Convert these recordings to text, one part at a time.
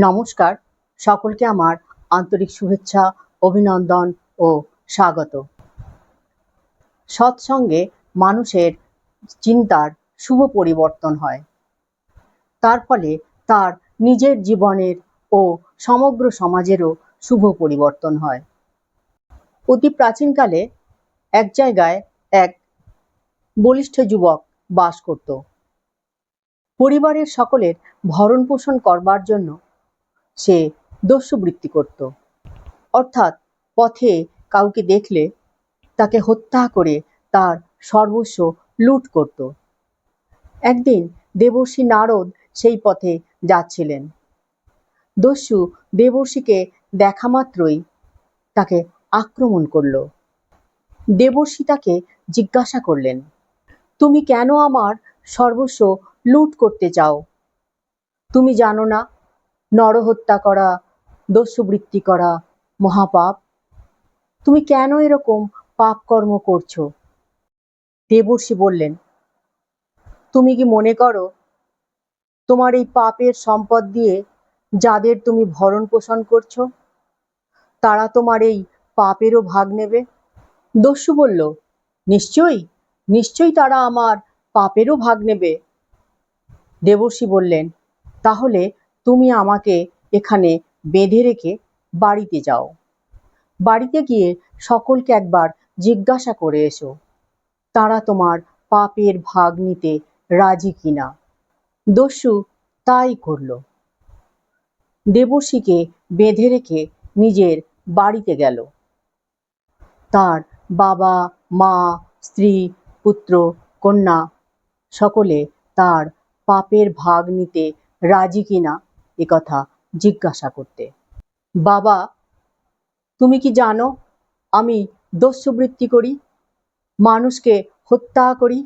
নমস্কার। সকলকে আমার আন্তরিক শুভেচ্ছা, অভিনন্দন ও স্বাগত। সৎসঙ্গে মানুষের চিন্তার শুভ পরিবর্তন হয়। তার ফলে তার নিজের জীবনের ও সমগ্র সমাজেরও শুভ পরিবর্তন হয়। অতি প্রাচীনকালে এক জায়গায় এক বলিষ্ঠ যুবক বাস করত। পরিবারের সকলের ভরণ পোষণ করবার জন্য সে দস্যুবৃত্তি করত। অর্থাৎ পথে কাউকে দেখলে তাকে হত্যা করে তার সর্বস্ব লুট করত। একদিন দেবর্ষী নারদ সেই পথে যাচ্ছিলেন। দস্যু দেবর্ষীকে দেখা মাত্রই তাকে আক্রমণ করল। দেবর্ষী তাকে জিজ্ঞাসা করলেন, তুমি কেন আমার সর্বস্ব লুট করতে চাও? তুমি জানো না নরহত্যা করা, দস্যুবৃত্তি করা, মহাপাপ। তুমি কেন এরকম পাপ কর্ম করছ? দেবর্ষী বললেন, তুমি কি মনে করো, তোমার এই পাপের সম্পদ দিয়ে যাদের তুমি ভরণ পোষণ করছ, তারা তোমার এই পাপেরও ভাগ নেবে? দস্যু বলল, নিশ্চয়ই নিশ্চয়ই তারা আমার পাপেরও ভাগ নেবে। দেবর্ষী বললেন, তাহলে তুমি আমাকে এখানে বেঁধে রেখে বাড়িতে যাও। বাড়িতে গিয়ে সকলকে একবার জিজ্ঞাসা করে এসো, তারা তোমার পাপের ভাগ নিতে রাজি কিনা। দস্যু তাই করল। দেবর্ষীকে বেঁধে রেখে নিজের বাড়িতে গেল। তার বাবা, মা, স্ত্রী, পুত্র, কন্যা, সকলে তার পাপের ভাগ নিতে রাজি কিনা একথা জিজ্ঞাসা করতে। বাবা, তুমি কি জানো আমি দস্যুবৃত্তি করি, মানুষকে হত্যা করি,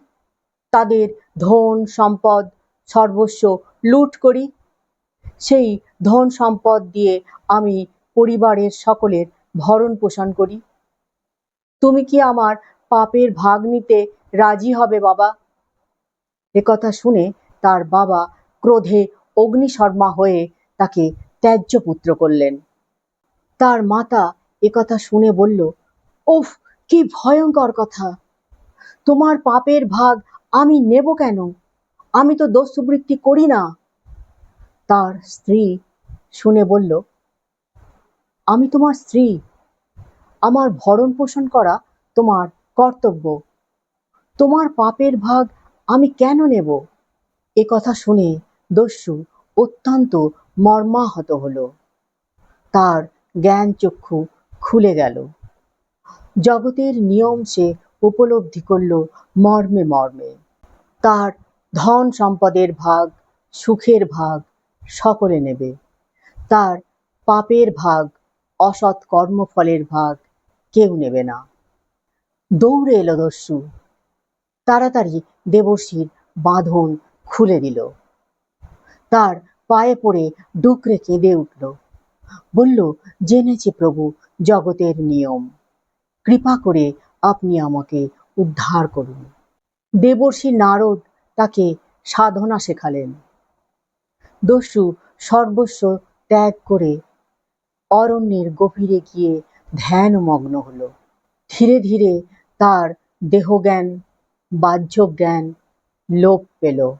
তাদের ধন সম্পদ সর্বস্ব লুট করি, সেই ধন সম্পদ দিয়ে আমি পরিবারের সকলের ভরণ পোষণ করি। তুমি কি আমার পাপের ভাগ নিতে রাজি হবে বাবা? একথা শুনে তার বাবা ক্রোধে অগ্নিশর্মা হয়ে তাকে ত্যায্য পুত্র করলেন। তার মাতা একথা শুনে বলল উফ কি ভয়ঙ্কর কথা! তোমার পাপের ভাগ আমি নেব কেন? আমি তো দস্যুবৃত্তি করি না। তার স্ত্রী শুনে বলল, আমি তোমার স্ত্রী। আমার ভরণ পোষণ করা তোমার কর্তব্য। তোমার পাপের ভাগ আমি কেন নেব? এ কথা শুনে দস্যু অত্যন্ত মর্মাহত হলো। তার জ্ঞান চক্ষু খুলে গেল। জগতের নিয়ম সে উপলব্ধি করল মর্মে মর্মে। তার ধন সম্পদের ভাগ, সুখের ভাগ সকলে নেবে। তার পাপের ভাগ, অসৎ কর্মফলের ভাগ কেউ নেবে না। দৌড়ে এলো দস্যু। তাড়াতাড়ি দেবর্ষীর বাঁধন খুলে দিল। তার পায়ে পড়ে ডুকরে কেঁদে উঠল। বলল, জেনেছি প্রভু, জগতের নিয়ম। কৃপা করে আপনি আমাকে উদ্ধার করুন। দেবর্ষী নারদ তাকে সাধনা শেখালেন। দস্যু সর্বস্ব ত্যাগ করে অরণ্যের গভীরে গিয়ে ধ্যানমগ্ন হল। ধীরে ধীরে তার দেহজ্ঞান বাহ্য জ্ঞান লোপ পেল।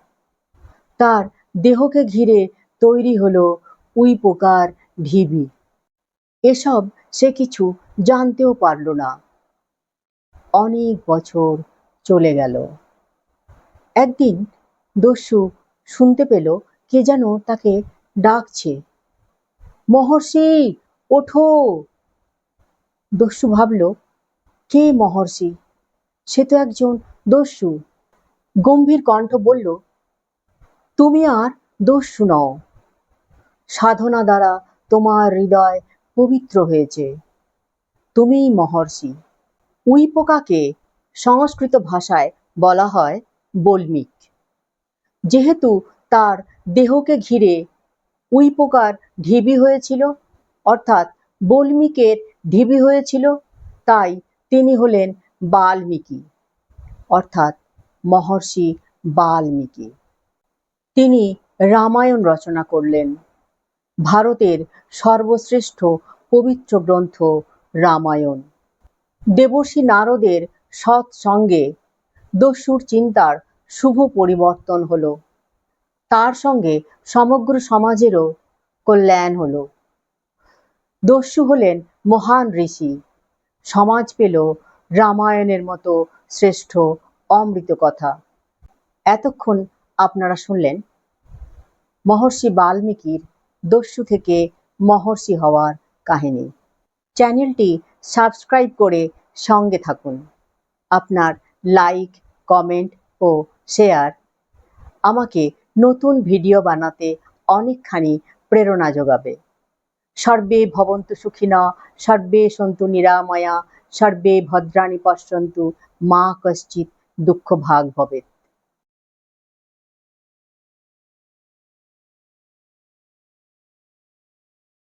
তার দেহকে ঘিরে তৈরি হলো উই পোকার ঢিবি। এসব সে কিছু জানতেও পারল না। অনেক বছর চলে গেল। একদিন দস্যু শুনতে পেল কে যেন তাকে ডাকছে। মহর্ষি, ওঠো। দস্যু ভাবল, কে মহর্ষি? সে তো একজন দস্যু। গম্ভীর কণ্ঠ বলল তুমি আর দস্যু নও সাধনা দ্বারা তোমার হৃদয় পবিত্র হয়েছে। তুমিই মহর্ষি। উই পোকাকে সংস্কৃত ভাষায় বলা হয় বল্মিক। যেহেতু তার দেহকে ঘিরে উই পোকার ঢিবি হয়েছিল, অর্থাৎ বল্মিকের ঢিবি হয়েছিল, তাই তিনি হলেন বাল্মীকি, অর্থাৎ মহর্ষি বাল্মীকি। তিনি রামায়ণ রচনা করলেন। ভারতের সর্বশ্রেষ্ঠ পবিত্র গ্রন্থ রামায়ণ। দেবর্ষি নারদের সৎসঙ্গে দস্যুর চিন্তার শুভ পরিবর্তন হলো। তার সঙ্গে সমগ্র সমাজেরও কল্যাণ হলো। দস্যু হলেন মহান ঋষি। সমাজ পেল রামায়ণের মতো শ্রেষ্ঠ অমৃত কথা এতক্ষণ আপনারা শুনলেন। মহর্ষি বাল্মীকির দস্যু থেকে মহর্ষি হওয়ার কাহিনী। চ্যানেলটি সাবস্ক্রাইব করে সঙ্গে থাকুন। আপনার লাইক, কমেন্ট ও শেয়ার আমাকে নতুন ভিডিও বানাতে অনেকখানি প্রেরণা যোগাবে। সর্বে ভবন্তু সুখিনা, সর্বে সন্তু নিরাময়া, সর্বে ভদ্রাণি পশ্যন্তু মা কশ্চিৎ দুঃখ ভাগ ভবেৎ